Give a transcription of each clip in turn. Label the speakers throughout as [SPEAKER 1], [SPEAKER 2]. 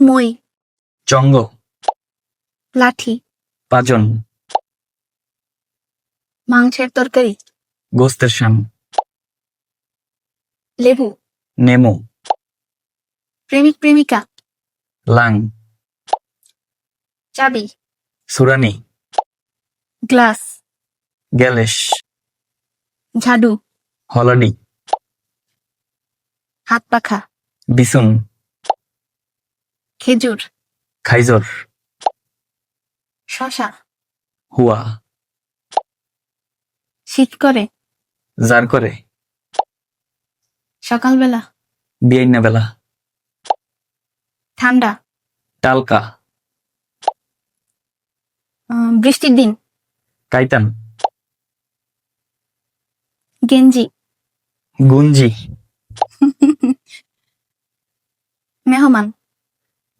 [SPEAKER 1] মই।
[SPEAKER 2] চঙ্গ
[SPEAKER 1] লাঠি।
[SPEAKER 2] পাজন
[SPEAKER 1] মাংসের তরকারি।
[SPEAKER 2] গোস্তের শাম।
[SPEAKER 1] লেবু।
[SPEAKER 2] নেমো।
[SPEAKER 1] প্রেমিক প্রেমিকা।
[SPEAKER 2] লাং।
[SPEAKER 1] চাবি।
[SPEAKER 2] সুরানি।
[SPEAKER 1] গ্লাস।
[SPEAKER 2] গ্যালেশ।
[SPEAKER 1] ঝাডু।
[SPEAKER 2] হলডি
[SPEAKER 1] হাত পাখা।
[SPEAKER 2] বিসুন
[SPEAKER 1] খেজুর।
[SPEAKER 2] খাইজর।
[SPEAKER 1] শশা।
[SPEAKER 2] হুয়া।
[SPEAKER 1] শীত করে।
[SPEAKER 2] জার করে।
[SPEAKER 1] সকালবেলা।
[SPEAKER 2] বিয়াইনা বেলা।
[SPEAKER 1] ঠান্ডা।
[SPEAKER 2] টালকা
[SPEAKER 1] বৃষ্টির দিন।
[SPEAKER 2] কাইতান।
[SPEAKER 1] গেঞ্জি।
[SPEAKER 2] গুঞ্জি।
[SPEAKER 1] মেহমান।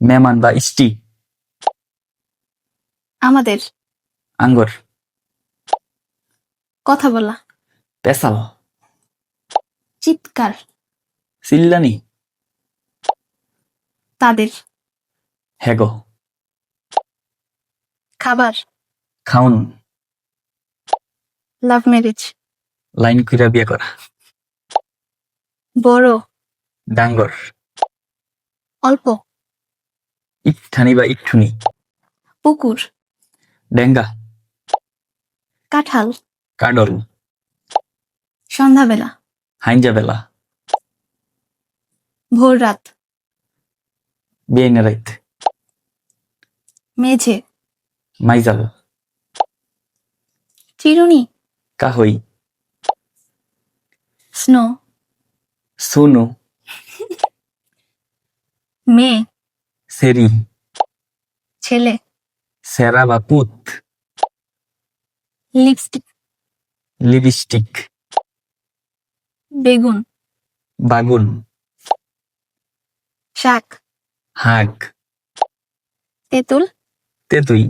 [SPEAKER 2] মেমান বা ইষ্টি
[SPEAKER 1] আমাদের।
[SPEAKER 2] আঙ্গর।
[SPEAKER 1] কথা বলা।
[SPEAKER 2] পেশাল
[SPEAKER 1] চিৎকার।
[SPEAKER 2] সিল্লানি
[SPEAKER 1] তাদের।
[SPEAKER 2] হেগো।
[SPEAKER 1] খাবার।
[SPEAKER 2] খাউন
[SPEAKER 1] লাভ ম্যারেজ।
[SPEAKER 2] লাইন কইরা বিয়ে করা।
[SPEAKER 1] বড়।
[SPEAKER 2] ডাঙ্গর।
[SPEAKER 1] অল্প।
[SPEAKER 2] ইটঠানি বা ইটঠুনি।
[SPEAKER 1] পুকুর।
[SPEAKER 2] ডেঙ্গা।
[SPEAKER 1] কাঁঠাল।
[SPEAKER 2] কাডল।
[SPEAKER 1] সন্ধ্যাবেলা।
[SPEAKER 2] হাইঞ্জা বেলা
[SPEAKER 1] ভোর রাত
[SPEAKER 2] রাইত
[SPEAKER 1] মেঝে।
[SPEAKER 2] মাইজাল।
[SPEAKER 1] চিরুনি।
[SPEAKER 2] কাহই।
[SPEAKER 1] স্নো।
[SPEAKER 2] সুনু।
[SPEAKER 1] মেয়ে
[SPEAKER 2] সেরি।
[SPEAKER 1] ছেলে।
[SPEAKER 2] সেরা বা পুত?
[SPEAKER 1] লিপস্টিক।
[SPEAKER 2] লিপস্টিক।
[SPEAKER 1] বেগুন।
[SPEAKER 2] বাগুন।
[SPEAKER 1] শাক।
[SPEAKER 2] হাগ
[SPEAKER 1] তেঁতুল।
[SPEAKER 2] তেতুই